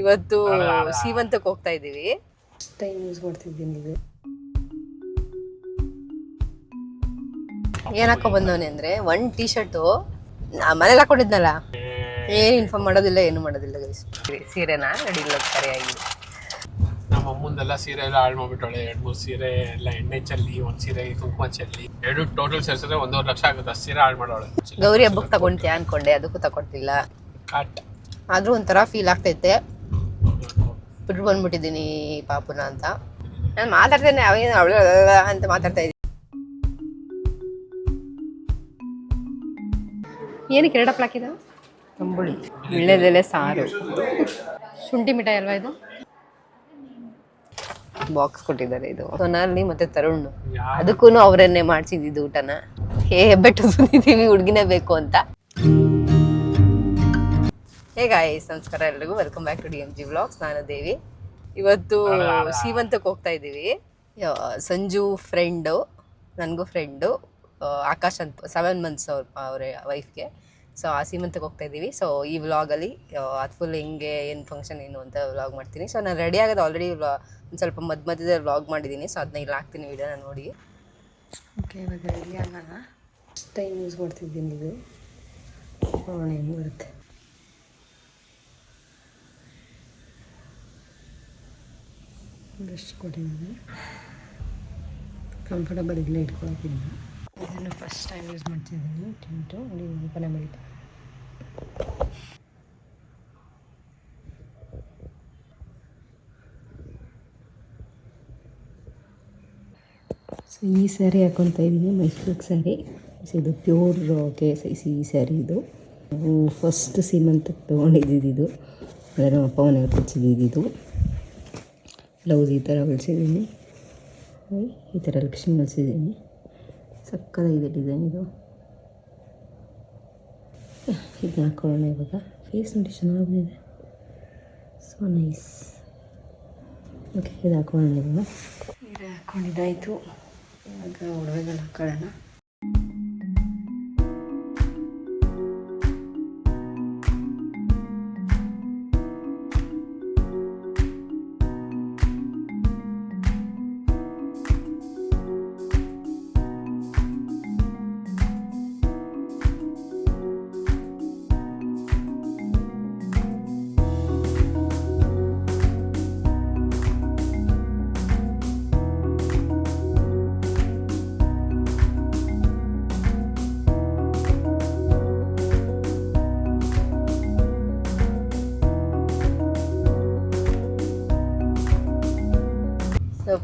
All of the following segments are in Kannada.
ಇವತ್ತು ಸೀಮಂತಕ್ಕೆ ಹೋಗ್ತಾ ಇದ್ದೀವಿ. ಟೈಮ್ ಯೂಸ್ ಮಾಡ್ತಿದ್ದೀನಿ ನೀವು ಏನ್ ಹಾಕೋ ಬಂದವನೆ ಅಂದ್ರೆ ಒನ್ ಟೀ ಶರ್ಟು ಮನೇಲಿ ಹಾಕೊಂಡಿದ್ನಲ್ಲ. ಏನ್ ಇನ್ಫಾರ್ಮ್ ಮಾಡೋದಿಲ್ಲ ಏನು ಮಾಡೋದಿಲ್ಲ guys. ಸೀರೆನಾ? ನಡಿಲ್ಲ ಸರಿಯಾಗಿ ನಮ್ಮ ಅಮ್ಮಂದೆಲ್ಲ ಸೀರೆ ಎಲ್ಲ ಹಾಳು ಮಾಡ್ಬಿಟ್ಟವಳೆ ಎರಡು ಮೂರು ಸೀರೆ ಎಲ್ಲ ಎಣ್ಣೆ ಚೆಲ್ಲಿ ಒಂದು ಸೀರೆ ಕುಂಕುಮ ಚೆಲ್ಲಿ. ಎರಡು ಟೋಟಲ್ ಸೇರ್ಸಿದ್ರೆ ಒಂದೂವರೆ ಲಕ್ಷ ಆಗುತ್ತೆ. ಸೀರೆ ಹಾಳು ಮಾಡೋಳೆ. ಗೌರಿ ಹಬ್ಬಕ್ಕೆ ತಗೊಂತೀಯ ಅನ್ಕೊಂಡೆ ಅದಕ್ಕೂ ತಗೊಟ್ಟಿಲ್ಲ ಕಟ್ ಆದ್ರೂ ಒಂಥರ ಫೀಲ್ ಆಗ್ತೈತೆ. ಬಿಟ್ಟು ಬಂದ್ಬಿಟ್ಟಿದ್ದೀನಿ ಪಾಪುನ ಅಂತ. ನಾನು ಮಾತಾಡ್ತೇನೆ ಅವೇನು ಅವಳು ಅಂತ ಮಾತಾಡ್ತಾ ಇದ್ದೀನಿ. ಏನಕ್ಕೆ ಎರಡಪ್ಪ ಹಾಕಿದ? ತಂಬುಳಿ. ವಿಳ್ಳೆದೆಲೆ ಸಾರು. ಶುಂಠಿ ಮಿಠಾಯಿ ಅಲ್ವಾ ಇದು? ಬಾಕ್ಸ್ ಕೊಟ್ಟಿದ್ದಾರೆ ಇದು. ಸೊನಾಲಿ ಮತ್ತೆ ತರುಣ್. ಅದಕ್ಕೂ ಅವರನ್ನೇ ಮಾಡ್ಸಿದ್ದು ಊಟನ. ಹೇ ಹೆಬ್ಬೆಟ್ಟು ಬಂದಿದ್ದೀವಿ ಹುಡುಗಿನೇ ಬೇಕು ಅಂತ. ಹೇ ಗಾಯ್ಸ್ ನಮಸ್ಕಾರ ಎಲ್ರಿಗೂ. Welcome back to D M G vlogs ನಾನು ದೇವಿ. ಇವತ್ತು ಸೀಮಂತಕ್ಕೆ ಹೋಗ್ತಾ ಇದ್ದೀವಿ. ಸಂಜು ಫ್ರೆಂಡು ನನಗೂ ಫ್ರೆಂಡು ಆಕಾಶ್ ಅಂತ ಸೆವೆನ್ ಮಂತ್ಸ್ ಅವ್ರ ಅವರ ವೈಫ್ಗೆ ಸೊ ಆ ಸೀಮಂತಕ್ಕೆ ಹೋಗ್ತಾ ಇದ್ದೀವಿ. ಸೊ ಈ ವ್ಲಾಗಲ್ಲಿ ಅದು ಫುಲ್ ಹೆಂಗೆ ಏನು ಫಂಕ್ಷನ್ ಏನು ಅಂತ ವ್ಲಾಗ್ ಮಾಡ್ತೀನಿ. ಸೊ ನಾನು ರೆಡಿ ಆಗೋದು ಆಲ್ರೆಡಿ ಒಂದು ಸ್ವಲ್ಪ ಮಧ್ಯ ಮಧ್ಯದಲ್ಲಿ ವ್ಲಾಗ್ ಮಾಡಿದ್ದೀನಿ ಸೊ ಅದನ್ನ ಇಲ್ಲಿ ಹಾಕ್ತೀನಿ ವಿಡಿಯೋನ ನೋಡಿ. ಓಕೆ ಇವಾಗ ರೆಡಿ ಆಗೋಣ ಟೈಮ್ ಯೂಸ್ ಮಾಡ್ತಿದ್ದೀನಿ ಇದು. ನೋಡೋಣ ಹೆಂಗೆ ಬರುತ್ತೆ. ಬ್ರಷ್ ಕೊಟ್ಟಿದ್ದೀನಿ. ಕಂಫರ್ಟಬಲ್ ಇಲ್ಲ ಇಟ್ಕೊಳಕ್ಕಿಲ್ಲ. ಇದನ್ನು ಫಸ್ಟ್ ಟೈಮ್ ಯೂಸ್ ಮಾಡ್ತಿದ್ದೀನಿ, ಟಿಂಟು ನೀವು ಓಪನ್ ಮಾಡಿದ್ದೆ ಸೊ ಈ ಸ್ಯಾರಿ ಹಾಕೊತಾ ಇದ್ದೀನಿ ಮೈಸೂರು ಸ್ಯಾರಿ ಸೊ ಇದು pure K S I C sari ಇದು ಫಸ್ಟ್ ಸೀಮಂತಕ್ಕೆ ತೊಗೊಂಡಿದ್ದಿದ್ದು ಅಂದರೆ ನಮ್ಮ ಅಪ್ಪ ಮನೆಯವ್ರು ಕೊಡ್ಸಿದ್ದು ಇದು ಬ್ಲೌಸ್ ಈ ಥರ ಹೊಲಿಸಿದ್ದೀನಿ. ಈ ಥರ ಲಕ್ಷ್ಮಿ ಹೊಲಿಸಿದ್ದೀನಿ. ಸಕ್ಕದಾಗಿದೆ ಡಿಸೈನ್ ಇದು. ಇದನ್ನ ಹಾಕೊಳ್ಳೋಣ ಇವಾಗ. ಫೇಸ್ ನೋಡಿ ಚೆನ್ನಾಗಿದೆ ಸೊ ನೈಸ್ ಓಕೆ ಇದು ಹಾಕೊಳ್ಳೋಣ ಇವಾಗ. ಇದು ಹಾಕ್ಕೊಂಡಿದ್ದಾಯಿತು ಇವಾಗ ಒಡವೆಗಳು ಹಾಕೊಳ್ಳೋಣ.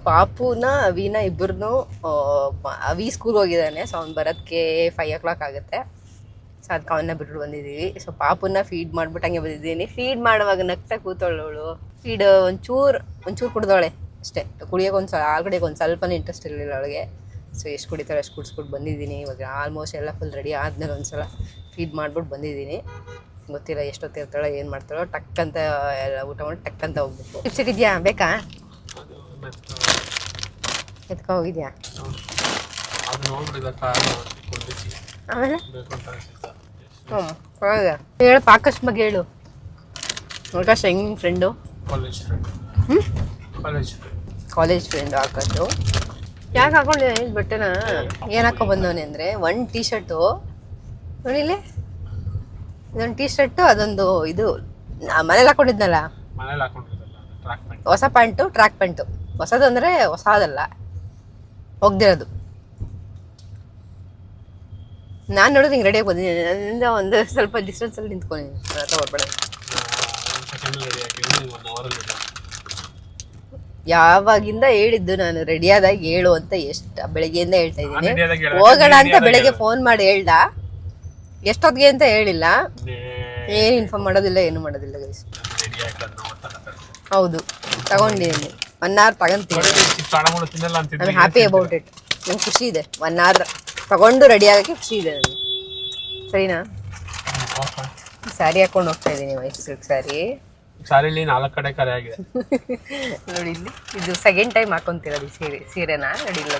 ಪಾಪುನ, ಅವಿನ ಇಬ್ಬರನ್ನು ಅವಿ ಸ್ಕೂಲ್ ಹೋಗಿದ್ದಾನೆ. ಸೊ ಅವ್ನು ಬರೋದಕ್ಕೆ ಫೈವ್ ಓ ಕ್ಲಾಕ್ ಆಗುತ್ತೆ. ಸೊ ಅದಕ್ಕೆ ಅವನ್ನ ಬಿಟ್ಟು ಬಂದಿದ್ದೀವಿ. ಸೊ ಪಾಪುನ ಫೀಡ್ ಮಾಡ್ಬಿಟ್ಟು ಹಂಗೆ ಬಂದಿದ್ದೀನಿ. ಫೀಡ್ ಮಾಡುವಾಗ ನಗ್ತಾ ಕೂತವಳು ಫೀಡ್ ಒಂಚೂರು ಒಂಚೂರು ಕುಡ್ದವಳೆ ಅಷ್ಟೇ. ಕುಡಿಯೋಕೆ ಒಂದು ಸ್ವಲ್ಪ ಕುಡಿಯೋಕೆ ಒಂದು ಸ್ವಲ್ಪನೇ ಇಂಟ್ರೆಸ್ಟ್ ಇರಲಿಲ್ಲ ಅವಳಿಗೆ. ಸೊ ಎಷ್ಟು ಕುಡಿತಾಳೆ ಅಷ್ಟು ಕುಡಿಸ್ಬಿಟ್ಟು ಬಂದಿದ್ದೀನಿ. ಇವಾಗ ಆಲ್ಮೋಸ್ಟ್ ಎಲ್ಲ ಫುಲ್ ರೆಡಿ ಆದ್ಮೇಲೆ ಒಂದ್ಸಲ ಫೀಡ್ ಮಾಡ್ಬಿಟ್ಟು ಬಂದಿದ್ದೀನಿ. ಗೊತ್ತಿಲ್ಲ ಎಷ್ಟೊತ್ತಿರ್ತಾಳೋ ಏನು ಮಾಡ್ತಾಳೋ. ಟಕ್ ಅಂತ ಎಲ್ಲ ಊಟ ಮಾಡಿ ಟಕ್ ಅಂತ ಹೋಗ್ಬೇಕು ಇದೆಯಾ ಬೇಕಾ? ಎತ್ಕೊ ಹೋಗಿದ್ಯಾ? ಅದು ಆಮೇಲೆ? ಬೇಕು ಅಂತ ಅನ್ಸುತ್ತೆ. ಹ್ಞೂ ಹೌದಾ ಹೇಳು ಬಗ್ಗೆ ಹೇಳು. ಆಕಾಶ್ ಹೆಂಗ್ friend college friend college friend college friend Akash ಯಾಕೆ ಹಾಕೊಂಡಿದ್ದೆ ಈ ಬಟ್ಟೆನ ಏನು ಹಾಕೊ ಬಂದವನೆ ಅಂದರೆ ಒನ್ ಟೀ ಶರ್ಟು ನೋಡಿಲ್ಲಿ ಇದೊಂದು ಟೀ ಶರ್ಟು ಅದೊಂದು ಇದು. ನಾ ಮನೇಲಿ ಹಾಕೊಂಡಿದ್ನಲ್ಲ. ಮನೇಲಿ ಹಾಕೊಂಡಿರೋದಲ್ಲ ಟ್ರ್ಯಾಕ್ ಪ್ಯಾಂಟ್ ಹೊಸ ಪ್ಯಾಂಟು ಟ್ರ್ಯಾಕ್ ಪ್ಯಾಂಟು ಹೊಸದು ಅಂದ್ರೆ ಹೊಸದಲ್ಲ ಹೋಗ್ದಿರೋದು. ನಾನು ನೋಡೋದು ಹಿಂಗೆ ರೆಡಿಯಾಗಿ ಬಂದಿದ್ದೀನಿ ನನ್ನಿಂದ ಒಂದು ಸ್ವಲ್ಪ ಡಿಸ್ಟೆನ್ಸಲ್ಲಿ ನಿಂತ್ಕೊಂಡಿದ್ದೀನಿ ಹತ್ರ ಯಾವಾಗಿಂದ ಹೇಳಿದ್ದು ನಾನು ರೆಡಿ ಆದಾಗ ಹೇಳು ಅಂತ ಎಷ್ಟು ಬೆಳಿಗ್ಗೆಯಿಂದ ಹೇಳ್ತಾ ಇದ್ದೀನಿ. ಹೋಗೋಣ ಅಂತ ಬೆಳಿಗ್ಗೆ ಫೋನ್ ಮಾಡಿ ಹೇಳ್ದ. ಎಷ್ಟೊತ್ತಿಗೆ ಅಂತ ಹೇಳಿಲ್ಲ. ಏನು ಇನ್ಫಾರ್ಮ್ ಮಾಡೋದಿಲ್ಲ ಏನು ಮಾಡೋದಿಲ್ಲ ಗೈಸ್ ಹೌದು ತಗೊಂಡಿದ್ದೀನಿ. ಒನ್ ಅವರ್ ತಗೊಂತೀನಿ ಕಾಣಗಳು ತಿನ್ನಲ್ಲ ಹ್ಯಾಪಿ ಅಬೌಟ್ ಇಟ್ ನಂಗೆ ಖುಷಿ ಇದೆ. ಒನ್ ಅವರ್ ತಗೊಂಡು ರೆಡಿ ಆಗೋಕ್ಕೆ ಖುಷಿ ಇದೆ ನನಗೆ ಸರಿನಾ? ಸ್ಯಾರಿ ಹಾಕೊಂಡು ಹೋಗ್ತಾ ಇದ್ದೀನಿ ವೈಟ್ ಸಿಲ್ಕ್ ಸ್ಯಾರಿ ಸಾರಿಲಿ ನಾಲ್ಕು ಕಡೆ ಕರೆ ಆಗಿದೆ. ನೋಡಿ ಇಲ್ಲಿ ಇದು ಸೆಕೆಂಡ್ ಟೈಮ್ ಹಾಕೊಂತಿರೋದು ಸೀರೆ ಸೀರೆನ. ನೋಡಿ ಇಲ್ಲ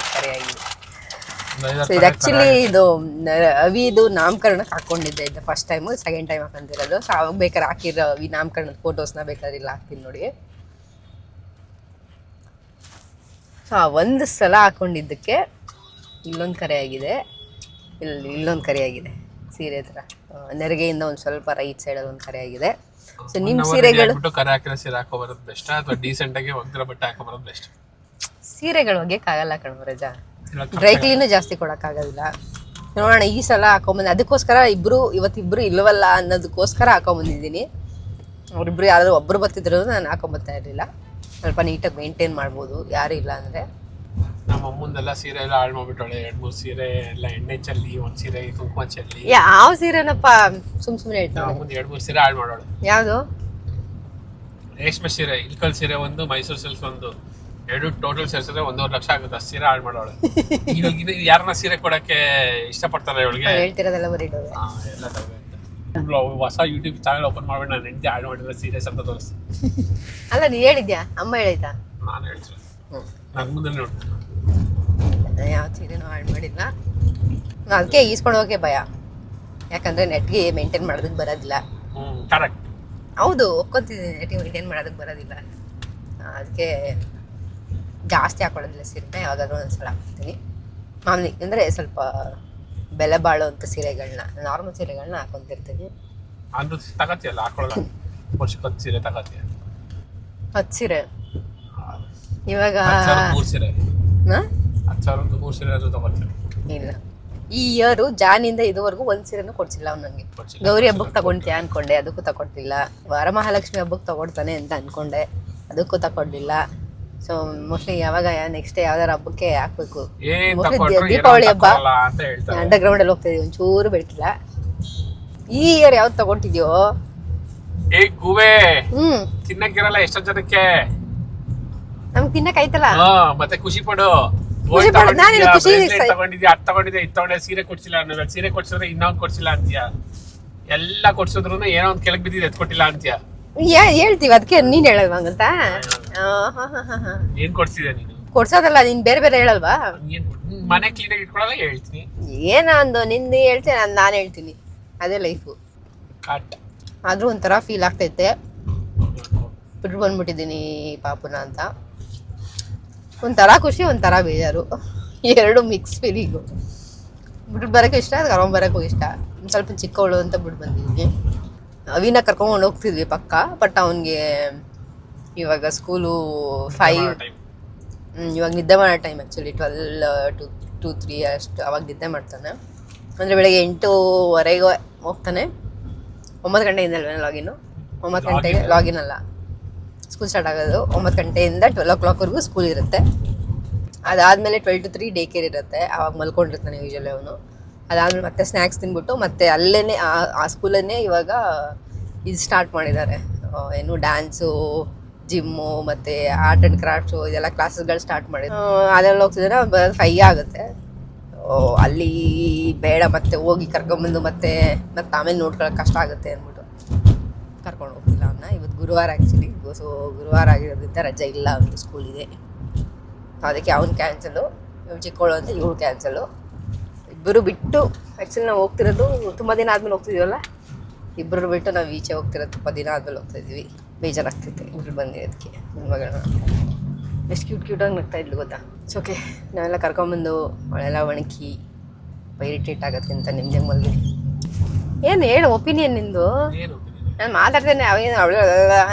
ಐದಾರು ಸೊ ಇದು ಆ್ಯಕ್ಚುಲಿ ಇದು ನ- ಅವಿದು ನಾಮಕರಣಕ್ಕೆ ಹಾಕೊಂಡಿದ್ದೆ. ಇದು ಫಸ್ಟ್ ಟೈಮು ಸೆಕೆಂಡ್ ಟೈಮ್ ಹಾಕೊಂತಿರೋದು. ಸೊ ಅವಾಗ ಬೇಕಾದ್ರೆ ಹಾಕಿರೋ ಅವಿ ನಾಮಕರಣದ ಫೋಟೋಸ್ನ ಬೇಕಾದ್ರೆ ಇಲ್ಲ ಹಾಕ್ತೀನಿ ನೋಡಿ. ಸೊ ಆ ಒಂದು ಸಲ ಹಾಕೊಂಡಿದ್ದಕ್ಕೆ ಇಲ್ಲೊಂದು ಕರೆ ಆಗಿದೆ. ಇಲ್ಲಿ ಇಲ್ಲೊಂದು ಕರೆ ಆಗಿದೆ. ಸೀರೆ ಥರ ಆ, ನೆರಿಗೆಯಿಂದ ಒಂದು ಸ್ವಲ್ಪ ರೈಟ್ ಸೈಡಲ್ಲಿ ಒಂದು ಕರೆ ಆಗಿದೆ. ಸೊ ನಿಮ್ಮ ಸೀರೆಗಳು ಕರೆ ಹಾಕಿರೋ ಸೀರೆ ಹಾಕೋ ಬರೋದು ಬೆಸ್ಟ್. ಅಥವಾ ಡೀಸೆಂಟ್ ಆಗಿ ಬಟ್ಟೆ ಹಾಕೋ ಬರೋದು ಬೆಸ್ಟ್. ಸೀರೆಗಳು ಒಗ್ಯಕ್ಕಾಗಲ್ಲ ಡ್ರೈ ಕ್ಲೀನು ಜಾಸ್ತಿ ಕೊಡೋಕ್ಕಾಗೋದಿಲ್ಲ ನೋಡೋಣ ಈ ಸಲ ಹಾಕೊಂಬಂದು ಅದಕ್ಕೋಸ್ಕರ ಇಬ್ಬರು ಇವತ್ತಿಬ್ರು ಇಲ್ಲವಲ್ಲ ಅನ್ನೋದಕ್ಕೋಸ್ಕರ ಹಾಕೊಂಬಂದಿದ್ದೀನಿ ಅವ್ರಿಬ್ರು ಯಾರಾದ್ರೂ ಒಬ್ಬರು ಬರ್ತಿದ್ರು ನಾನು ಹಾಕೊಂಬರ್ತಾ ಇರಲಿಲ್ಲ. ಸ್ವಲ್ಪ ನೀಟಾಗಿ ಮೇಂಟೈನ್ ಮಾಡ್ಬೋದು ಯಾರು ಇಲ್ಲ ಅಂದರೆ. ನಮ್ಮ ಅಮ್ಮಂದೆಲ್ಲ ಸೀರೆ ಎಲ್ಲ ಹಾಳು ಮಾಡ್ಬಿಟ್ಟವಳೆ ಎರಡು ಮೂರು ಸೀರೆ ಎಲ್ಲ ಎಣ್ಣೆ ಚೆಲ್ಲಿ ಒಂದ್ ಸೀರೆ ಕುಂಕುಮ ಚೆಲ್ಲಿ. ಯಾವ ಸೀರೆನಪ್ಪ ಸುಮ್ ಸುಮ್ಮನೆ ನಮ್ಮ ಹೇಳ್ತಾನೆ ಅಮ್ಮಂದ್ ಎರಡ್ ಮೂರ್ ಸೀರೆ ಹಾಳು ಮಾಡೋಳು. ಯಾವುದು? ರೇಷ್ಮೆ ಸೀರೆ ಇಲ್ಕಲ್ ಸೀರೆ ಒಂದು ಮೈಸೂರು ಸಿಲ್ಕ್ ಒಂದು. ಎರಡು ಟೋಟಲ್ ಸೇರಿಸಿದ್ರೆ ಒಂದೂವರೆ ಲಕ್ಷ ಆಗುತ್ತೆ. ಅಷ್ಟು ಸೀರೆ ಹಾಳು ಮಾಡೋಳು. ಇವಾಗ ಇದು ಯಾರನ್ನ ಸೀರೆ ಕೊಡಕ್ಕೆ ಇಷ್ಟಪಡ್ತಾರೆ ಇವಳಿಗೆ? ಹೇಳ್ತಿರೋದೆಲ್ಲ ಬರೀ ಎಲ್ಲ. ಇವ್ಳು ಹೊಸ ಯೂಟ್ಯೂಬ್ ಚಾನಲ್ ಓಪನ್ ಮಾಡ್ಬಿಟ್ಟು ನಾನು ಹೆಂಡತಿ ಹಾಳು ಮಾಡಿದ್ರೆ ಸೀರಿಯಸ್ ಅಂತ ತೋರಿಸ್ತೀನಿ. ಅಲ್ಲ ನೀ ಹೇಳಿದ್ಯಾ? ಅಮ್ಮ ಹೇಳಿತಾ ನಾನು ಹೇಳ್ತೀನಿ. ನನ್ನ ಮುಂದೆ ನೋಡ್ತೀನಿ. ಯಾವ ಸೀರೆನೂ ಹಾಳು ಮಾಡಿಲ್ಲ. ಅದಕ್ಕೆ ಈಸ್ಕೊಂಡು ಹೋಗಕ್ಕೆ ಭಯ. ಯಾಕಂದ್ರೆ ನೆಟ್ಗೆ ಮೇಂಟೈನ್ ಮಾಡೋದಕ್ಕೆ ಬರೋದಿಲ್ಲ. ಕರೆಕ್ಟ್ ಹೌದು ಒಪ್ಕೊತಿದ್ದೀನಿ ನೆಟ್ಗೆ ಮೇಂಟೈನ್ ಮಾಡೋದಕ್ಕೆ ಬರೋದಿಲ್ಲ. ಅದಕ್ಕೆ ಜಾಸ್ತಿ ಹಾಕೊಳ್ಳೋದಿಲ್ಲ ಸೀರೆ ಯಾವಾಗಾದ್ರೂ ಒಂದ್ಸಲ ಹಾಕ್ತೀನಿ. ಮಾಮೂಲಿ ಅಂದರೆ ಸ್ವಲ್ಪ ಬೆಲೆ ಬಾಳುವಂಥ ಸೀರೆಗಳನ್ನ ನಾರ್ಮಲ್ ಸೀರೆಗಳನ್ನ ಹಾಕೊಂತಿರ್ತೀನಿ. ಅದು ತಗತಿಯಲ್ಲ ಹಾಕೊಳ್ಳಲ್ಲ? ಹತ್ತು ಸೀರೆ ತಗತಿಯ? ಹತ್ತು ಸೀರೆ. ಇವಾಗ ಮೂರು ಸೀರೆ? ಹತ್ತು ಸಾವಿರ ಮೂರು ಸೀರೆ ಅದು ತಗೊಳ್ತೀನಿ ಇಲ್ಲ. ಈ ಇಯರು ಜಾನಿಂದ ಇದುವರೆಗೂ ಒಂದು ಸೀರೆನೂ ಕೊಡ್ಸಿಲ್ಲ ಅವ್ನು ನನಗೆ. ಗೌರಿ ಹಬ್ಬಕ್ಕೆ ತಗೊಂಡ್ತೀಯ ಅನ್ಕೊಂಡೆ ಅದಕ್ಕೂ ತಗೊಟ್ಟಿಲ್ಲ. ವರಮಹಾಲಕ್ಷ್ಮಿ ಹಬ್ಬಕ್ಕೆ ತಗೊಡ್ತಾನೆ ಅಂತ ಅನ್ಕೊಂಡೆ ಅದಕ್ಕೂ ತಗೊಡ್ಲಿಲ್ಲ. ಸೊ ಮೋಸ್ಟ್ಲಿ ಯಾವಾಗ ನೆಕ್ಸ್ಟ್ ಯಾವ್ದಾರ ಹಬ್ಬಕ್ಕೆ ಹಾಕ್ಬೇಕು. ದೀಪಾವಳಿ ಹಬ್ಬ. ಅಂಡರ್ ಗ್ರೌಂಡ್ ಅಲ್ಲಿ ಹೋಗ್ತಾ ಇದೀವಿ ಒಂಚೂರು ಬೆಳಕಿಲ್ಲ. ಈ ಇಯರ್ ಯಾವ್ದು ತಗೊಂಡಿದ್ಯೋ? ಏ ಗುವೆ. ಹ್ಮ್. ತಿನ್ನಕ್ಕಿರಲ್ಲ ಎಷ್ಟೋ ಜನಕ್ಕೆ? ನಮ್ಗೆ ತಿನ್ನಕ್ ಆಯ್ತಲ್ಲ. ಮತ್ತೆ ಖುಷಿ ಪಡು. ಖುಷಿ ಪಡು, ನಾನಿಲ್ಲಿ ಖುಷಿ ತಗೊಂಡಿದ್ಯಾ ಅದ್ ತಗೊಂಡಿದ್ಯಾ? ಇದ್ ತಗೊಂಡೆ ಸೀರೆ ಕೊಡ್ಸಿಲ್ಲ ಅನ್ನೋದು ಸೀರೆ ಕೊಡ್ಸಿದ್ರೆ ಇನ್ನೊಂದ್ ಕೊಡ್ಸಿಲ್ಲ ಅಂತೀಯ ಎಲ್ಲಾ ಕೊಡ್ಸಿದ್ರು ಏನೋ ಒಂದ್ ಕೆಳಗ್ ಬಿದ್ದಿದೆ ಎತ್ ಕೊಟ್ಟಿಲ್ಲ ಅಂತೀಯ ಹೇಳ್ತೀವಿ ಅದಕ್ಕೆ ನೀನ್ ಹೇಳಲ್ವಂಗಂತ ಏನ್ ಕೊಡ್ಸಿದೆ ನೀನು? ಕೊಡ್ಸೋದಲ್ಲ ನೀನ್ ಬೇರೆ ಬೇರೆ ಹೇಳಲ್ವಾ? ಮನೆ ಕ್ಲೀನಾಗಿ ಹೇಳ್ತೀನಿ? ಏನೋ ಒಂದು ನಿಂದು ಹೇಳ್ತೇನೆ ನಾನು ನಾನು ಹೇಳ್ತೀನಿ. ಅದೇ ಲೈಫು ಕಾಟ್ ಆದ್ರೂ ಒಂಥರ ಫೀಲ್ ಆಗ್ತೈತೆ. ಬಿಟ್ಟು ಬಂದ್ಬಿಟ್ಟಿದ್ದೀನಿ ಪಾಪುನ ಅಂತ. ಒಂಥರ ಖುಷಿ ಒಂಥರ ಬೇಜಾರು. ಎರಡು ಮಿಕ್ಸ್ ಫೀಲಿಂಗು ಬಿಟ್ಟು ಬರೋಕ್ಕೂ ಇಷ್ಟ ಕರ್ಕೊಂಡ್ ಬರೋಕ್ಕೂ ಇಷ್ಟ. ಸ್ವಲ್ಪ ಚಿಕ್ಕವಳು ಅಂತ ಬಿಟ್ಟು ಬಂದಿದ್ದೀನಿ. ಅವಿನ ಕರ್ಕೊಂಡು ಹೋಗ್ತಿದ್ವಿ ಪಕ್ಕ ಬಟ್ ಅವನಿಗೆ ಇವಾಗ ಸ್ಕೂಲು ಫೈವ್ ಇವಾಗ ನಿದ್ದೆ ಮಾಡೋ time actually twelve to two three ಅಷ್ಟು ಅವಾಗ ನಿದ್ದೆ ಮಾಡ್ತಾನೆ. ಅಂದರೆ ಬೆಳಗ್ಗೆ ಎಂಟೂವರೆಗೆ ಹೋಗ್ತಾನೆ. ಒಂಬತ್ತು ಗಂಟೆಯಿಂದ ಅಲ್ವೇನೋ ಲಾಗಿನು ಒಂಬತ್ತು ಗಂಟೆಗೆ ಲಾಗಿನ್ ಅಲ್ಲ. ಸ್ಕೂಲ್ ಸ್ಟಾರ್ಟ್ ಆಗೋದು ಒಂಬತ್ತು ಗಂಟೆಯಿಂದ ಟ್ವೆಲ್ ಓ ಕ್ಲಾಕ್ವರೆಗೂ ಸ್ಕೂಲ್ ಇರುತ್ತೆ. ಅದಾದಮೇಲೆ twelve to three day care ಇರುತ್ತೆ. ಆವಾಗ ಮಲ್ಕೊಂಡಿರ್ತಾನೆ ಯೂಶಲಿ ಅವನು. ಅದಾದಮೇಲೆ ಮತ್ತೆ ಸ್ನ್ಯಾಕ್ಸ್ ತಿನ್ಬಿಟ್ಟು ಮತ್ತೆ ಅಲ್ಲೇ ಆ ಸ್ಕೂಲನ್ನೇ ಇವಾಗ ಇದು ಸ್ಟಾರ್ಟ್ ಮಾಡಿದ್ದಾರೆ. ಏನು ಡ್ಯಾನ್ಸು ಜಿಮ್ಮು ಮತ್ತು ಆರ್ಟ್ ಆ್ಯಂಡ್ ಕ್ರಾಫ್ಟ್ಸು ಇದೆಲ್ಲ ಕ್ಲಾಸಸ್ಗಳು ಸ್ಟಾರ್ಟ್ ಮಾಡಿ ಅದೆಲ್ಲ ಹೋಗ್ತಿದ್ರೆ ಫೈ ಆಗುತ್ತೆ. ಅಲ್ಲಿ ಬೇಡ, ಮತ್ತೆ ಹೋಗಿ ಕರ್ಕೊಂಬಂದು ಮತ್ತೆ ಮತ್ತೆ ಆಮೇಲೆ ನೋಡ್ಕೊಳಕ್ಕೆ ಕಷ್ಟ ಆಗುತ್ತೆ ಅಂದ್ಬಿಟ್ಟು ಕರ್ಕೊಂಡು ಹೋಗ್ತಿಲ್ಲ ಅವನ್ನ ಇವತ್ತು ಗುರುವಾರ ಆ್ಯಕ್ಚುಲಿ ಸೊ ಗುರುವಾರ ಆಗಿರೋದ್ರಿಂದ ರಜೆ ಇಲ್ಲ ಅವನಿಗೆ ಸ್ಕೂಲಿಗೆ ಅದಕ್ಕೆ ಅವ್ನು ಕ್ಯಾನ್ಸಲು ಚಿಕ್ಕವಳು ಅಂತ ಇವಳು ಕ್ಯಾನ್ಸಲು ಇಬ್ಬರು ಬಿಟ್ಟು ಆ್ಯಕ್ಚುಲಿ ನಾವು ಹೋಗ್ತಿರೋದು ತುಂಬ ದಿನ ಆದಮೇಲೆ ಹೋಗ್ತಿದ್ದೀವಲ್ಲ ಇಬ್ಬರು ಬಿಟ್ಟು ನಾವು ಈಚೆ ಹೋಗ್ತಿರೋದು ತುಂಬ ದಿನ ಆದ್ಮೇಲೆ ಹೋಗ್ತಾ ಇದ್ವಿ ಬೇಜಾರಾಗ್ತೈತೆ ಇಬ್ರು ಬಂದಿರೋದಕ್ಕೆ ನನ್ನ ಮಗಳನ್ನ ಎಷ್ಟು ಕ್ಯೂಟ್ ಕ್ಯೂಟಾಗಿ ನಗ್ತಾ ಇದ್ಲು ಗೊತ್ತಾ? ಇಟ್ಸ್ ಓಕೆ ನಾವೆಲ್ಲ ಕರ್ಕೊಂಬಂದು ಅವಳೆಲ್ಲ ಒಣಗಿ ಇರಿಟೇಟ್ ಆಗತ್ತೆ ಅಂತ ನಿಮ್ಗೆ ಮಲ್ಗಿ. ಏನು ಹೇಳು ಒಪಿನಿಯನ್ ನಿಂದು? ನಾನು ಮಾತಾಡ್ತೇನೆ ಅವೇನು ಅವಳು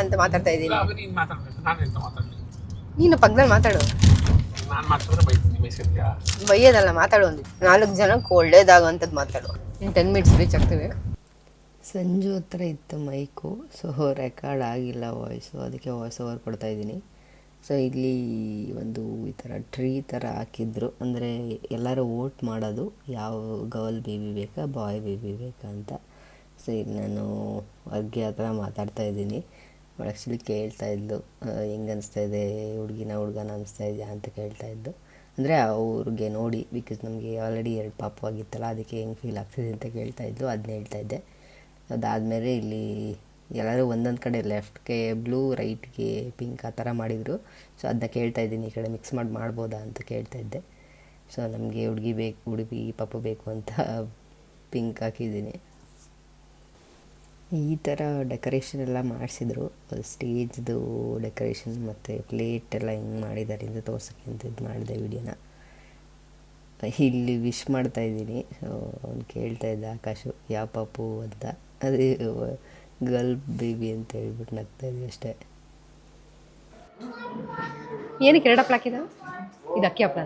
ಅಂತ ಮಾತಾಡ್ತಾ ಇದ್ದೀನಿ. ನೀನ್ ಪಕ್ಕದಲ್ಲಿ ಮಾತಾಡು. ನಾನು ಬೈಯೋದಲ್ಲ ಮಾತಾಡು ಒಂದು. ನಾಲ್ಕು ಜನಕ್ಕೆ ಒಳ್ಳೇದಾಗುವಂಥದ್ದು ಮಾತಾಡು ಇನ್ನು ಟೆನ್ ಮಿನಿಟ್ಸ್ ರೀಚ್ ಆಗ್ತೀವಿ. ಸಂಜು ಹತ್ರ ಇತ್ತು ಮೈಕು ಸೊ ರೆಕಾರ್ಡ್ ಆಗಿಲ್ಲ ವಾಯ್ಸು ಅದಕ್ಕೆ ವಾಯ್ಸ್ ಓವರ್ ಕೊಡ್ತಾ ಇದ್ದೀನಿ. ಸೊ ಇಲ್ಲಿ ಒಂದು ಈ ಥರ ಟ್ರೀ ಥರ ಹಾಕಿದ್ರು. ಅಂದರೆ ಎಲ್ಲರೂ ವೋಟ್ ಮಾಡೋದು ಯಾವ ಗರ್ಲ್ ಬೇಬಿ ಬೇಕಾ ಬಾಯ್ ಬೇಬಿ ಬೇಕಾ ಅಂತ. ಸೊ ಇಲ್ಲಿ ನಾನು ಅಗ್ಗೆ ಹತ್ರ ಮಾತಾಡ್ತಾ ಇದ್ದೀನಿ. ಅವಳು ಆ್ಯಕ್ಚುಲಿ ಕೇಳ್ತಾ ಇದ್ದು ಹೆಂಗೆ ಅನಿಸ್ತಾ ಇದೆ? ಹುಡುಗಿನ ಹುಡುಗನ ಅನಿಸ್ತಾ ಇದೆಯಾ? ಅಂತ ಕೇಳ್ತಾ ಇದ್ದು ಅಂದರೆ ಅವ್ರಿಗೆ ನೋಡಿ ಬಿಕಾಸ್ ನಮಗೆ ಆಲ್ರೆಡಿ ಎರಡು ಪಾಪು ಆಗಿತ್ತಲ್ಲ, ಅದಕ್ಕೆ ಹೆಂಗೆ ಫೀಲ್ ಆಗ್ತಿದೆ ಅಂತ ಕೇಳ್ತಾ ಇದ್ಲು ಅದನ್ನ ಹೇಳ್ತಾ ಇದ್ದೆ. ಅದಾದಮೇಲೆ ಇಲ್ಲಿ ಎಲ್ಲರೂ ಒಂದೊಂದು ಕಡೆ ಲೆಫ್ಟ್ಗೆ ಬ್ಲೂ ರೈಟ್ಗೆ ಪಿಂಕ್ ಆ ಥರ ಮಾಡಿದರು. ಸೊ ಅದನ್ನ ಕೇಳ್ತಾ ಇದ್ದೀನಿ, ಈ ಕಡೆ ಮಿಕ್ಸ್ ಮಾಡಿ, ಮಾಡ್ಬೋದಾ ಅಂತ ಕೇಳ್ತಾ ಇದ್ದೆ. ಸೊ ನಮಗೆ ಹುಡುಗಿ ಬೇಕು, ಹುಡುಗಿ ಪಾಪು ಬೇಕು ಅಂತ ಪಿಂಕ್ ಹಾಕಿದ್ದೀನಿ. ಈ ಥರ ಡೆಕೋರೇಷನ್ ಎಲ್ಲ ಮಾಡಿಸಿದ್ರು. ಸ್ಟೇಜ್ದು ಡೆಕೋರೇಷನ್ ಮತ್ತು ಪ್ಲೇಟ್ ಎಲ್ಲ ಹಿಂಗೆ ಮಾಡಿದ್ದಾರೆ ಅಂತ ತೋರ್ಸೋಕ್ಕೆ ಅಂತ ಇದು ಮಾಡಿದೆ ವಿಡಿಯೋನ ಇಲ್ಲಿ ವಿಶ್ ಮಾಡ್ತಾ ಇದ್ದೀನಿ. ಸೊ ಅವ್ನು ಕೇಳ್ತಾ ಇದ್ದ ಆಕಾಶು ಯಾವ ಪಾಪು ಅಂತ. ಅದೇ ಗರ್ಲ್ ಬೇಬಿ ಅಂತ ಹೇಳ್ಬಿಟ್ಟು ನಗ್ತಾ ಇದ್ವಿ ಅಷ್ಟೇ. ಏನಕ್ಕೆ ಎರಡು ಹಪ್ಳ ಹಾಕಿದ? ಇದು ಅಕ್ಕಿ ಹಪ್ಳ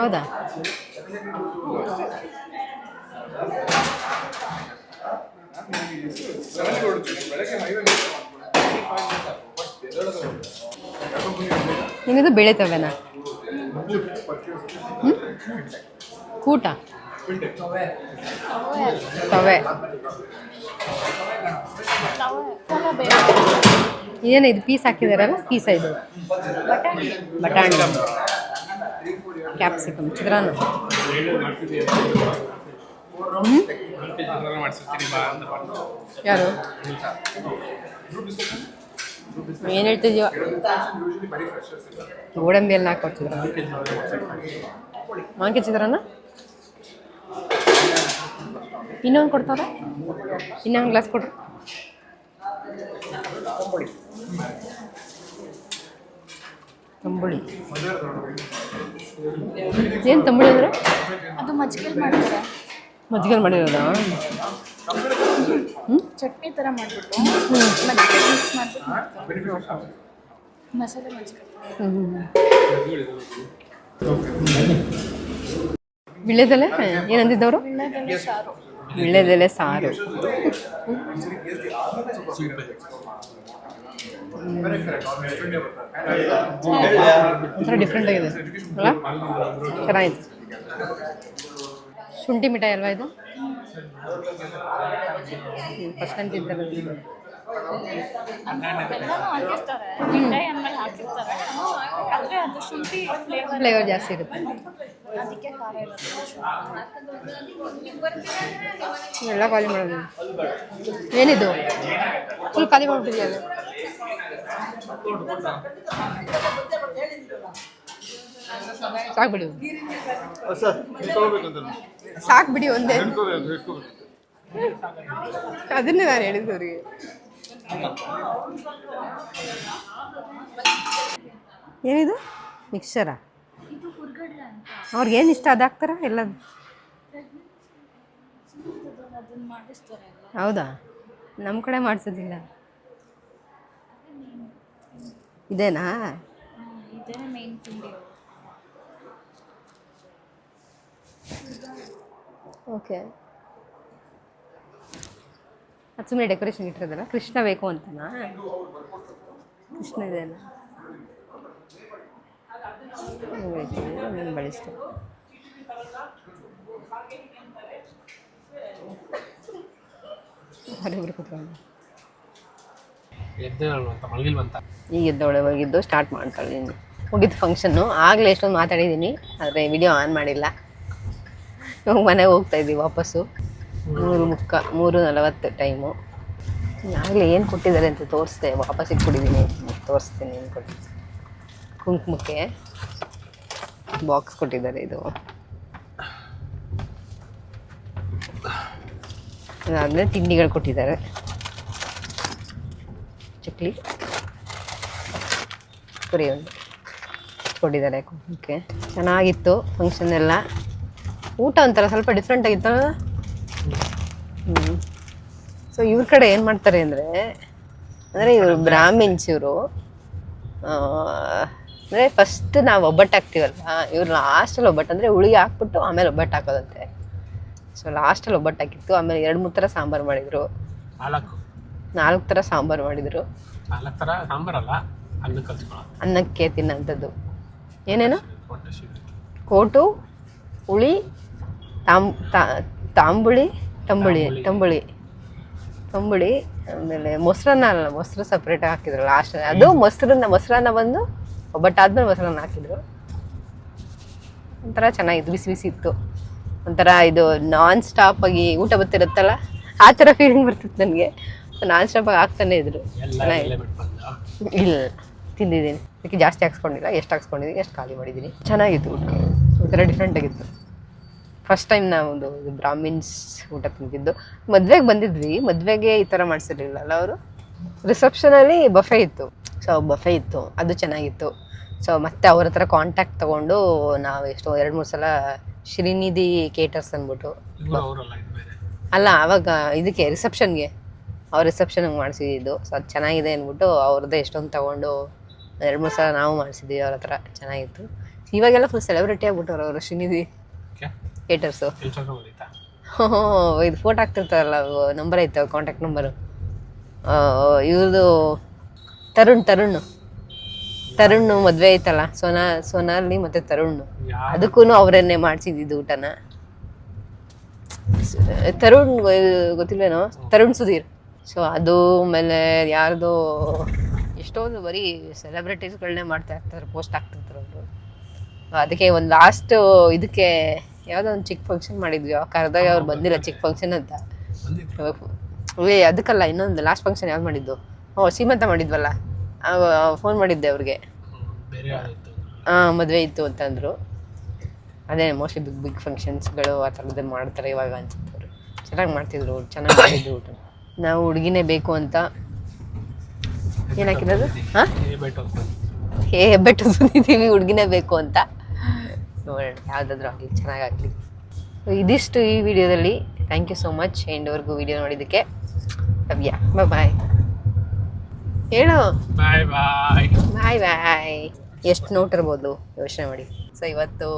ಹೌದಾ? ಏನಿದು ಬೇಳೆ ತವೆನಾ ಹ್ಮ್? ಕೂಟ ತವೆ. ಏನು ಇದು ಪೀಸ್ ಹಾಕಿದಾರಲ್ಲ? ಪೀಸ ಇದು. ಬಟಾಣಿ. ಕ್ಯಾಪ್ಸಿಕಮ್ ಚಿತ್ರಾನ್ನ. ಯಾರು? ಏನು ಹೇಳ್ತಿದ್ಯೋ? ಗೋಡಂಬಿ ಎಲ್ಲ ಹಾಕೊಡ್ತಿದ್ರ ಮಾಂಕೆ ಚಿತ್ರಾನ್ನ? ಇನ್ನೊಂದು ಕೊಡ್ತಾರ? ಇನ್ನೊಂದು ಗ್ಲಾಸ್ ಕೊಡ್ರಿ. ತಂಬುಳಿ. ಏನು ತಂಬುಳಿ ಅಂದ್ರೆ? ಅದು ಮಜ್ಜಿಗೆ ಮಾಡ್ತಾರೆ ಮಜ್ಜಿಗೆ ಮಾಡಿರೋದಾ? ಚಟ್ನಿ ಥರ ಮಾಡಿಬಿಟ್ಟು ಮಜ್ಜಿಗೆ ಮಿಕ್ಸ್ ಮಾಡ್ಬಿಟ್ಟು ಮಸಾಲೆ ವಿಳ್ಯದೆಲೆ ಏನಂದಿದ್ದವರು ಸಾರು. ವಿಳ್ಯದೆಲೆ ಸಾರು. ಒಂಥರ ಡಿಫ್ರೆಂಟ್ ಆಗಿದೆ. ಅಲ್ಲ? ಚೆನ್ನಾಗಿದೆ. ಶುಂಠಿ ಮಿಠಾಯಿ ಅಲ್ವಾ ಇದು? ಫ್ಲೇವರ್ ಜಾಸ್ತಿ ಇರುತ್ತೆ. ಎಲ್ಲ ಖಾಲಿ ಮಾಡೋದು. ಏನಿದು? ಫುಲ್ ಖಾಲಿ ಮಾಡ್ಬಿಟ್ಟಿದ್ಯಲ್ಲ ಸಾಕು ಬಿಡಿ ಸಾಕು ಬಿಡಿ ಒಂದೇ. ಅದನ್ನೇ ನಾನು ಹೇಳಿದ್ದು ಅವರಿಗೆ ಏನಿದು? ಮಿಕ್ಸರಾ? ಅವ್ರಿಗೇನು ಇಷ್ಟ ಅದು ಹಾಕ್ತಾರ? ಎಲ್ಲ ಅದನ್ನ ಮಾಡಿಸ್ತಾರೆ ಎಲ್ಲ ಹೌದಾ? ನಮ್ಮ ಕಡೆ ಮಾಡಿಸೋದಿಲ್ಲ. ಇದೇನಾ ಇದೇ ಮೇನ್ ತಿಂಡಿ ಓಕೆ ಅದು ಸುಮ್ಮನೆ ಡೆಕೋರೇಷನ್ ಇಟ್ಟಿರೋದಲ್ಲ ಕೃಷ್ಣ ಬೇಕು ಅಂತನಾ ಕೃಷ್ಣ ಇದೆಯಲ್ಲ ಬಳಸ್ತೆ ಕೂತ್ಕೊಂಡು ಈಗ ಎದ್ದೊಳೆ ಹೋಗಿದ್ದು ಸ್ಟಾರ್ಟ್ ಮಾಡ್ತಾಳೆ ಹೋಗಿದ್ದು ಫಂಕ್ಷನ್ನು ಆಗಲೇ ಎಷ್ಟೊಂದು ಮಾತಾಡಿದ್ದೀನಿ ಆದರೆ ವಿಡಿಯೋ ಆನ್ ಮಾಡಿಲ್ಲ ಇವಾಗ ಮನೆಗೆ ಹೋಗ್ತಾ ಇದ್ದೀವಿ ವಾಪಸ್ಸು. ಮೂರು ಮುಕ್ಕ, ಮೂರು ನಲವತ್ತು ಟೈಮು ಆಗಲೇ ಏನು ಕೊಟ್ಟಿದ್ದಾರೆ ಅಂತ ತೋರಿಸ್ದೆ ವಾಪಸ್ ಇಟ್ಬಿಟ್ಟಿದ್ದೀನಿ ತೋರಿಸ್ತೀನಿ ಏನು ಕೊಟ್ಟಿದ್ದೆ ಕುಂಕುಮಕ್ಕೆ ಬಾಕ್ಸ್ ಕೊಟ್ಟಿದ್ದಾರೆ ಇದು. ಅದಾದಮೇಲೆ ತಿಂಡಿಗಳು ಕೊಟ್ಟಿದ್ದಾರೆ. ಚಕ್ಲಿ, ಪುರಿ ಒಂದು ಕೊಟ್ಟಿದ್ದಾರೆ ಕುಂಕುಮಕ್ಕೆ. ಚೆನ್ನಾಗಿತ್ತು ಫಂಕ್ಷನ್ ಎಲ್ಲ. ಊಟ ಒಂಥರ ಸ್ವಲ್ಪ ಡಿಫ್ರೆಂಟ್ ಆಗಿತ್ತು ಹ್ಞೂ ಸೊ ಇವ್ರ ಕಡೆ ಏನು ಮಾಡ್ತಾರೆ ಅಂದರೆ ಅಂದರೆ ಇವರು ಬ್ರಾಹ್ಮಿನ್ಸ್ ಇವರು. ಅಂದರೆ ಫಸ್ಟ್ ನಾವು ಒಬ್ಬಟ್ಟು ಹಾಕ್ತೀವಲ್ಲ ಇವ್ರು ಲಾಸ್ಟಲ್ಲಿ ಒಬ್ಬಟ್ಟು ಅಂದರೆ ಹುಳಿ ಹಾಕ್ಬಿಟ್ಟು ಆಮೇಲೆ ಒಬ್ಬಟ್ಟು ಹಾಕೋದಂತೆ. ಸೊ ಲಾಸ್ಟಲ್ಲಿ ಒಬ್ಬಟ್ಟು ಹಾಕಿತ್ತು ಆಮೇಲೆ ಎರಡು ಮೂರು ಥರ ಸಾಂಬಾರು ಮಾಡಿದರು. ನಾಲ್ಕು. ನಾಲ್ಕು ಥರ ಸಾಂಬಾರು ಮಾಡಿದರು. ನಾಲ್ಕು ಥರ ಸಾಂಬಾರಲ್ಲ ಅನ್ನ ಕಲ್ಸ್ಕೊಳ್ಳೋದು ಅನ್ನಕ್ಕೆ ತಿನ್ನೋಂಥದ್ದು. ಏನೇನು? ಕೋಟು ಹುಳಿ ತಾಂ ತಾ- ತಾಂಬುಳಿ ತಂಬುಳಿ ತಂಬುಳಿ. ತಂಬುಳಿ. ಆಮೇಲೆ ಮೊಸರನ್ನ ಅಲ್ಲ ಮೊಸರು ಸಪ್ರೇಟ್ ಹಾಕಿದ್ರು ಲಾಸ್ಟ್ ಅದು ಮೊಸರನ್ನ ಮೊಸರನ್ನ ಬಂದು ಒಬ್ಬಟ್ಟಾದ್ಮೇಲೆ ಮೊಸರನ್ನ ಹಾಕಿದ್ರು. ಒಂಥರ ಚೆನ್ನಾಗಿತ್ತು ಬಿಸಿ ಬಿಸಿ ಇತ್ತು. ಒಂಥರ ಇದು ನಾನ್ ಸ್ಟಾಪ್ ಆಗಿ ಊಟ ಬರ್ತಿರುತ್ತಲ್ಲ ಆ ಥರ ಫೀಲಿಂಗ್ ಬರ್ತಿತ್ತು ನನಗೆ. ನಾನ್ ಸ್ಟಾಪ್ ಆಗಿ ಹಾಕ್ತಾನೆ ಇದ್ರು. ಎಲ್ಲ ಚೆನ್ನಾಗಿ. ಇಲ್ಲೇ ತಿಂದಿದ್ದೀನಿ. ಅದಕ್ಕೆ ಜಾಸ್ತಿ ಹಾಕ್ಸ್ಕೊಂಡಿಲ್ಲ ಎಷ್ಟು ಹಾಕ್ಸ್ಕೊಂಡಿದ್ದೀನಿ ಎಷ್ಟು ಖಾಲಿ ಮಾಡಿದ್ದೀನಿ. ಚೆನ್ನಾಗಿತ್ತು ಊಟ. ಒಂಥರ ಡಿಫ್ರೆಂಟ್ ಆಗಿತ್ತು. ಫಸ್ಟ್ ಟೈಮ್ ನಾವು ಬ್ರಾಹ್ಮಿನ್ಸ್ ಊಟ ತಿಂತಿದ್ದು ಮದ್ವೆಗೆ ಬಂದಿದ್ವಿ. ಮದ್ವೆಗೆ ಈ ಥರ ಮಾಡಿಸಿರ್ಲಿಲ್ಲ ಅಲ್ಲ ಅವರು ರಿಸೆಪ್ಷನಲ್ಲಿ ಬಫೆ ಇತ್ತು. ಸೊ ಬಫೆ ಇತ್ತು. ಅದು ಚೆನ್ನಾಗಿತ್ತು. ಸೊ ಮತ್ತೆ ಅವ್ರ ಹತ್ರ ಕಾಂಟ್ಯಾಕ್ಟ್ ತಗೊಂಡು ನಾವು ಎಷ್ಟೋ ಎರಡು ಮೂರು ಸಲ ಶ್ರೀನಿಧಿ ಕೇಟರ್ಸ್ ಅಂದ್ಬಿಟ್ಟು. ಅಲ್ಲ ಆವಾಗ ಇದಕ್ಕೆ ರಿಸೆಪ್ಷನ್ಗೆ ಅವ್ರ ರಿಸೆಪ್ಷನ್ಗೆ ಮಾಡಿಸಿದ್ದು. ಸೊ ಅದು ಚೆನ್ನಾಗಿದೆ ಅಂದ್ಬಿಟ್ಟು ಅವ್ರದ್ದೇ ಎಷ್ಟೊಂದು ತಗೊಂಡು ಎರಡು ಮೂರು ಸಲ ನಾವು ಮಾಡಿಸಿದ್ವಿ ಅವ್ರ ಹತ್ರ. ಚೆನ್ನಾಗಿತ್ತು. ಇವಾಗೆಲ್ಲ ಫುಲ್ ಸೆಲೆಬ್ರಿಟಿ ಆಗ್ಬಿಟ್ಟವ್ರು ಅವರು ಶ್ರೀನಿಧಿ. ಕೇಟರ್ಸು ಇದು ಫೋಟೋ ಆಗ್ತಿರ್ತಾರಲ್ಲ ನಂಬರ್ ಐತೆ ಕಾಂಟ್ಯಾಕ್ಟ್ ನಂಬರು ಇವ್ರದ್ದು ತರುಣ್ ತರುಣ್. ತರುಣ್ ಮದುವೆ ಐತಲ್ಲ ಸೋನಾ ಸೋನಾಲಿ ಮತ್ತೆ ತರುಣ್ ಅದಕ್ಕೂ ಅವರನ್ನೇ ಮಾಡಿಸಿದ್ದು ಊಟನ. ತರುಣ್ ಗೊತ್ತಿಲ್ವೇನೋ? ತರುಣ್ ಸುಧೀರ್. ಸೊ ಅದು ಆಮೇಲೆ ಯಾರ್ದು ಎಷ್ಟೊಂದು ಬರೀ ಸೆಲೆಬ್ರಿಟೀಸ್ಗಳನ್ನೇ ಮಾಡ್ತಾ ಇರ್ತಾರೆ ಪೋಸ್ಟ್ ಆಗ್ತಿರ್ತಾರೆ ಅವರು. ಅದಕ್ಕೆ ಒಂದು ಲಾಸ್ಟ್ ಇದಕ್ಕೆ ಯಾವುದೋ ಒಂದು ಚಿಕ್ಕ ಫಂಕ್ಷನ್ ಮಾಡಿದ್ವಿ ಅವಾಗ ಕರೆದಾಗ ಅವ್ರು ಬಂದಿಲ್ಲ ಚಿಕ್ಕ ಫಂಕ್ಷನ್ ಅಂತ. ಏ ಅದಕ್ಕಲ್ಲ ಇನ್ನೊಂದು ಲಾಸ್ಟ್ ಫಂಕ್ಷನ್ ಯಾವ್ದು ಮಾಡಿದ್ದು? ಓ ಸೀಮಂತ ಮಾಡಿದ್ವಲ್ಲ. ಫೋನ್ ಮಾಡಿದ್ದೆ ಅವ್ರಿಗೆ. ಹಾಂ ಮದುವೆ ಇತ್ತು ಅಂತಂದರು ಅದೇ ಮೋಸ್ಟ್ಲಿ ಬಿಗ್ ಬಿಗ್ ಫಂಕ್ಷನ್ಸ್ಗಳು ಆ ಥರದ್ದು ಮಾಡ್ತಾರೆ ಇವಾಗ ಅನ್ಸುತ್ತೆ ಅವರು. ಚೆನ್ನಾಗಿ ಮಾಡ್ತಿದ್ರು ಚೆನ್ನಾಗಿ ಮಾಡಿದ್ರು ಊಟ. ನಾವು ಹುಡುಗಿನೇ ಬೇಕು ಅಂತ. ಏನಾಕಿರೋದು ಹಾಂ? ಹೇ ಹೆಬ್ಬೆಟ್ಟು ಬಂದಿದ್ದೀವಿ ಹುಡುಗಿನೇ ಬೇಕು ಅಂತ. ನೋಡೋಣ ಯಾವುದಾದ್ರೂ ಆಗಲಿ ಚೆನ್ನಾಗಾಗಲಿ. ಇದಿಷ್ಟು ಈ ವಿಡಿಯೋದಲ್ಲಿ. ಥ್ಯಾಂಕ್ ಯು ಸೋ ಮಚ್ ಎಂಡ್ವರೆಗೂ ವಿಡಿಯೋ ನೋಡಿದ್ದಕ್ಕೆ ಲವ್ಯ. ಬಾಯ್ ಹೇಳು. ಬಾಯ್ ಬಾಯ್ ಬಾಯ್ ಬಾಯ್ ಎಷ್ಟು ನೋಟ್ ಇರ್ಬೋದು? ಯೋಚನೆ ಮಾಡಿ. ಸೊ ಇವತ್ತು.